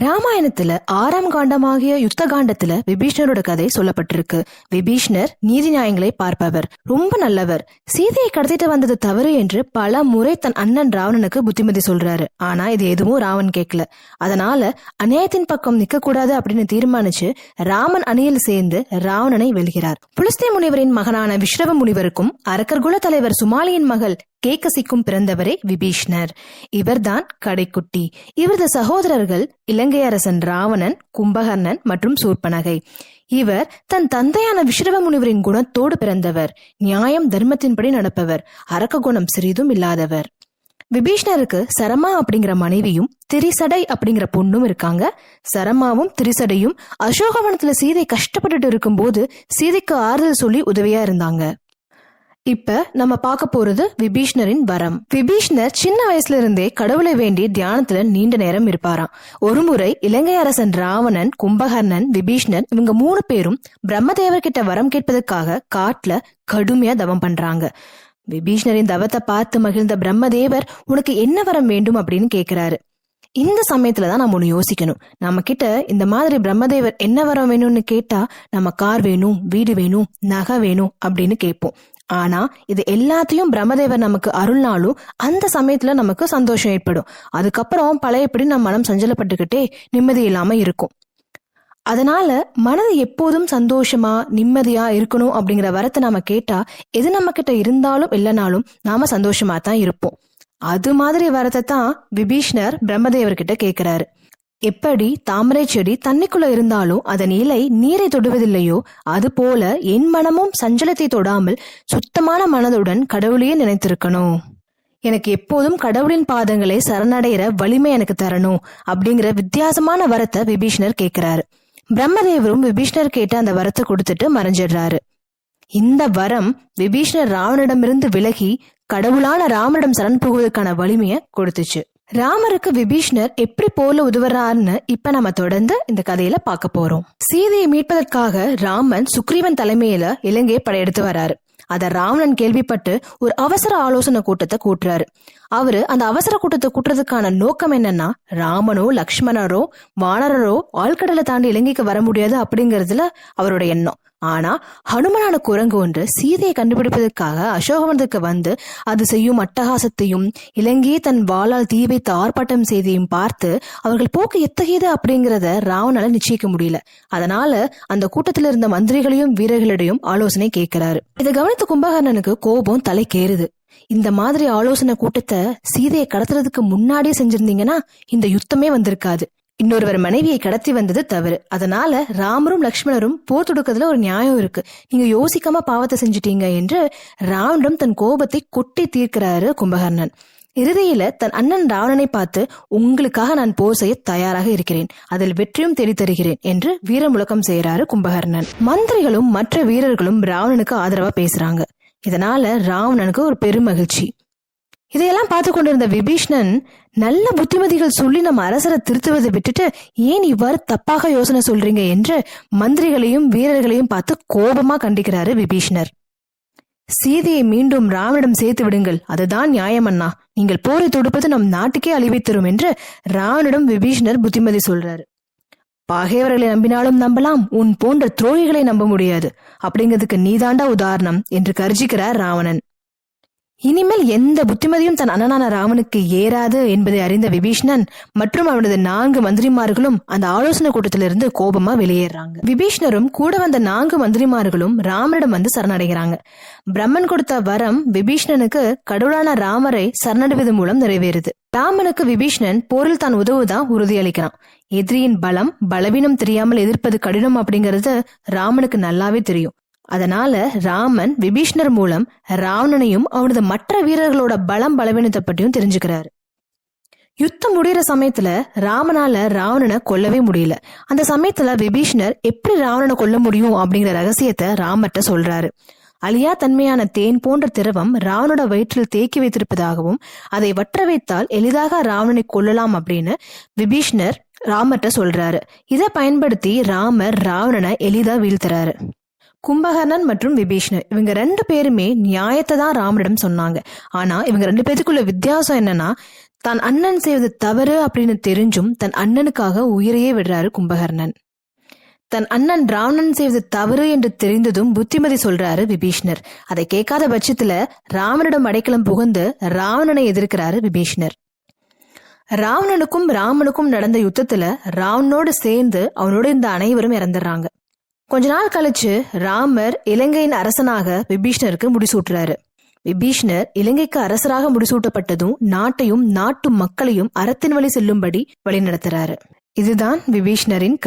ராமாயணத்துல ஆறாம் காண்டமாகிய யுத்த காண்டத்துல விபீஷ்ணரோட கதை சொல்லப்பட்டிருக்கு. விபீஷ்ணர் நீதி நியாயங்களை பார்ப்பவர். ரொம்ப நல்லவர். சீதையை கடத்திட்டு வந்தது தவறு என்று பல முறை தன் அண்ணன் ராவணனுக்கு புத்திமதி சொல்றாரு. ஆனா இது எதுவும் ராவன் கேட்கல. அதனால அநியாயத்தின் பக்கம் நிக்க கூடாது அப்படின்னு தீர்மானிச்சு ராமன் அணியில் சேர்ந்து ராவணனை வெல்கிறார். புலஸ்தே முனிவரின் மகனான விஸ்ரவ முனிவருக்கும் அரக்கர் குல தலைவர் சுமாலியின் மகள் கேக்கசிக்கும் பிறந்தவரே விபீஷ்ணர். இவர்தான் கடைக்குட்டி. இவரது சகோதரர்கள் இலங்கை அரசன் ராவணன் கும்பகர்ணன் மற்றும் சூர்பனகை. இவர் தன் தந்தையான விஸ்ரவ முனிவரின் குணத்தோடு பிறந்தவர். நியாயம் தர்மத்தின்படி நடப்பவர். அரக்க குணம் சிறிதும் இல்லாதவர். விபீஷ்ணருக்கு சரமா அப்படிங்கிற மனைவியும் திரிசடை அப்படிங்கிற பொண்ணும் இருக்காங்க. சரமாவும் திரிசடையும் அசோகவனத்துல சீதை கஷ்டப்பட்டுட்டு இருக்கும்போது சீதைக்கு ஆறுதல் சொல்லி உதவியா இருந்தாங்க. இப்ப நம்ம பார்க்க போறது விபீஷ்ணரின் வரம். விபீஷ்ணர் சின்ன வயசுல இருந்தே கடவுளை வேண்டி தியானத்துல நீண்ட நேரம் இருப்பாராம். ஒருமுறை இலங்கை அரசன் ராவணன் கும்பகர்ணன் விபீஷ்ணர் இவங்க மூணு பேரும் பிரம்மதேவர் கிட்ட வரம் கேட்பதற்காக காட்டுல கடுமையா தவம் பண்றாங்க. விபீஷ்ணரின் தவத்தை பார்த்து மகிழ்ந்த பிரம்மதேவர் உனக்கு என்ன வரம் வேண்டும்? அப்படின்னு கேக்குறாரு. இந்த சமயத்துல தான் நம்ம ஒன்று யோசிக்கணும். நம்ம கிட்ட இந்த மாதிரி பிரம்மதேவர் என்ன வரம் வேணும்னு கேட்டா நம்ம கார் வேணும் வீடு வேணும் நகை வேணும் அப்படின்னு கேட்போம். ஆனா இது எல்லாத்தையும் பிரம்மதேவர் நமக்கு அருள்னாலும் அந்த சமயத்துல நமக்கு சந்தோஷம் ஏற்படும். அதுக்கப்புறம் பழையபடி நம்ம மனம் சஞ்சலப்பட்டுக்கிட்டே நிம்மதி இல்லாம இருக்கும். அதனால மனது எப்போதும் சந்தோஷமா நிம்மதியா இருக்கணும் அப்படிங்கிற வரத்தை நாம கேட்டா எது நம்ம கிட்ட இருந்தாலும் இல்லைனாலும் நாம சந்தோஷமா தான் இருப்போம். அது மாதிரி வரத்தை தான் விபீஷ்ணர் பிரம்மதேவர் கிட்ட கேக்குறாரு. எப்படி தாமரை செடி தண்ணிக்குள்ள இருந்தாலும் அதன் இலை நீரை தொடுவதில்லையோ? அது போல என் மனமும் சஞ்சலத்தை தொடாமல் சுத்தமான மனதுடன் கடவுளையே நினைத்திருக்கணும். எனக்கு எப்போதும் கடவுளின் பாதங்களை சரணடைகிற வலிமை எனக்கு தரணும் அப்படிங்கிற வித்தியாசமான வரத்தை விபீஷ்ணர் கேட்கிறாரு பிரம்மதேவரும் விபீஷ்ணர் கேட்ட அந்த வரத்தை கொடுத்துட்டு மறைஞ்சிடுறாரு. இந்த வரம் விபீஷ்ணர் ராவனிடமிருந்து விலகி கடவுளான ராமனிடம் சரண் புகுவதற்கான வலிமையை கொடுத்துச்சு. ராமருக்கு விபீஷ்ணர் எப்படி போல உதவுறாருன்னு இப்ப நம்ம தொடர்ந்து இந்த கதையில பார்க்க போறோம். சீதையை மீட்பதற்காக ராமன் சுக்ரீவன் தலைமையில இலங்கையை படையெடுத்து வராரு. அத ராவணன் கேள்விப்பட்டு ஒரு அவசர ஆலோசனை கூட்டத்தை கூட்டுறாரு. அவரு அந்த அவசர கூட்டத்தை கூட்டுறதுக்கான நோக்கம் என்னன்னா ராமனோ லக்ஷ்மணரோ வானரரோ ஆழ்கடலை தாண்டி இலங்கைக்கு வர முடியாது அப்படிங்கறதுல அவரோட எண்ணம். ஆனா ஹனுமனான குரங்கு ஒன்று சீதையை கண்டுபிடிப்பதற்காக அசோகவனத்துக்கு வந்து அது செய்யும் அட்டகாசத்தையும் இலங்கையே தன் வாளால் தீ வைத்து ஆர்ப்பாட்டம் செய்தையும் பார்த்து அவர்கள் போக்கு எத்தகையது அப்படிங்கிறத ராவனால நிச்சயிக்க முடியல. அதனால அந்த கூட்டத்தில் இருந்த மந்திரிகளையும் வீரர்களிடையும் ஆலோசனை கேட்கிறாரு. இதை கவனித்த கும்பகர்ணனுக்கு கோபம் தலைக்கேறுது இந்த மாதிரி ஆலோசனை கூட்டத்தை சீதையை கடத்துறதுக்கு முன்னாடியே செஞ்சிருந்தீங்கன்னா இந்த யுத்தமே வந்திருக்காது. இன்னொருவர் மனைவியை கடத்தி வந்தது தவறு. அதனால ராமரும் லக்ஷ்மணரும் போர் தொடுக்கிறதுல ஒரு நியாயம் இருக்கு. நீங்க யோசிக்காம பாவத்தை செஞ்சுட்டீங்க என்று ராவணம் தன் கோபத்தை கொட்டி தீர்க்கிறாரு கும்பகர்ணன். இறுதியில தன் அண்ணன் ராவணனை பார்த்து உங்களுக்காக நான் போர் செய்ய தயாராக இருக்கிறேன். அதில் வெற்றியும் தேடி தருகிறேன் என்று வீர முழக்கம் செய்யறாரு கும்பகர்ணன். மந்திரிகளும் மற்ற வீரர்களும் ராவணனுக்கு ஆதரவா பேசுறாங்க. இதனால ராவணனுக்கு ஒரு பெருமகிழ்ச்சி. இதையெல்லாம் பார்த்து கொண்டிருந்த விபீஷ்ணன் நல்ல புத்திமதிகள் சொல்லி நம்ம அரசரை திருத்துவதை விட்டுட்டு ஏன் இவ்வாறு தப்பாக யோசனை சொல்றீங்க என்று மந்திரிகளையும் வீரர்களையும் பார்த்து கோபமா கண்டிக்கிறாரு விபீஷ்ணர். சீதையை மீண்டும் ராவனிடம் சேர்த்து விடுங்கள் அதுதான் நியாயம் அண்ணா. நீங்கள் போரை தொடுப்பது நம் நாட்டுக்கே அழிவை தரும் என்று ராவனிடம் விபீஷ்ணர் புத்திமதி சொல்றாரு. பகைவர்களை நம்பினாலும் நம்பலாம் உன் போன்ற துரோகிகளை நம்ப முடியாது. அப்படிங்கிறதுக்கு நீதாண்டா உதாரணம் என்று கர்ஜிக்கிறார் ராவணன். இனிமேல் எந்த புத்திமதியும் தன் அண்ணனான ராமனுக்கு ஏறாது என்பதை அறிந்த விபீஷ்ணன் மற்றும் அவனது நான்கு மந்திரிமார்களும் அந்த ஆலோசனை கூட்டத்திலிருந்து கோபமா வெளியேறாங்க. விபீஷ்ணரும் கூட வந்த நான்கு மந்திரிமார்களும் ராமனிடம் வந்து சரணடைகிறாங்க. பிரம்மன் கொடுத்த வரம் விபீஷ்ணனுக்கு கடவுளான ராமரை சரணடைவது மூலம் நிறைவேறுது. ராமனுக்கு விபீஷ்ணன் போரில் தான் உதவுதான் உறுதியளிக்கிறான். எதிரியின் பலம் பலவீனம் தெரியாமல் எதிர்ப்பது கடினம் அப்படிங்கறது ராமனுக்கு நல்லாவே தெரியும். அதனால ராமன் விபீஷ்ணர் மூலம் ராவணனையும் அவனது மற்ற வீரர்களோட பலம் பலவீனத்தை பற்றியும் தெரிஞ்சுக்கிறாரு. யுத்தம் முடிகிற சமயத்துல ராமனால ராவணனை கொல்லவே முடியல. அந்த சமயத்துல விபீஷ்ணர் எப்படி ராவணனை கொல்ல முடியும் அப்படிங்கிற ரகசியத்தை ராமர்ட்ட சொல்றாரு. அழியா தன்மையான தேன் போன்ற திரவம் ராவனோட வயிற்றில் தேக்கி வைத்திருப்பதாகவும் அதை வற்ற வைத்தால் எளிதாக ராவணனை கொல்லலாம் அப்படின்னு விபீஷ்ணர் ராமர்ட்ட சொல்றாரு. இதை பயன்படுத்தி ராமர் ராவணனை எளிதா வீழ்த்துறாரு. கும்பகர்ணன் மற்றும் விபீஷ்ணர். இவங்க ரெண்டு பேருமே நியாயத்தை தான் ராமனிடம் சொன்னாங்க. ஆனா இவங்க ரெண்டு பேத்துக்குள்ள வித்தியாசம் என்னன்னா தான் அண்ணன் செய்வது தவறு அப்படின்னு தெரிஞ்சும் தன் அண்ணனுக்காக உயிரையே விடுறாரு கும்பகர்ணன். தன் அண்ணன் ராவணன் செய்வது தவறு என்று தெரிந்ததும் புத்திமதி சொல்றாரு விபீஷ்ணர். அதை கேட்காத பட்சத்துல ராமனிடம் அடைக்கலம் புகுந்து ராவணனை எதிர்க்கிறாரு விபீஷ்ணர். ராவணனுக்கும் ராமனுக்கும் நடந்த யுத்தத்துல ராவனோடு சேர்ந்து அவனோட இந்த அனைவரும் இறந்துடுறாங்க. கொஞ்ச நாள் கழிச்சு ராமர் இலங்கையின் அரசனாக விபீஷ்ணருக்கு முடிசூட்டுறாரு. விபீஷ்ணர் இலங்கைக்கு அரசராக முடிசூட்டப்பட்டதும் நாட்டையும் நாட்டு மக்களையும் அறத்தின் வழி செல்லும்படி வழிநடத்துறாரு. இதுதான் விபீஷ்ணரின்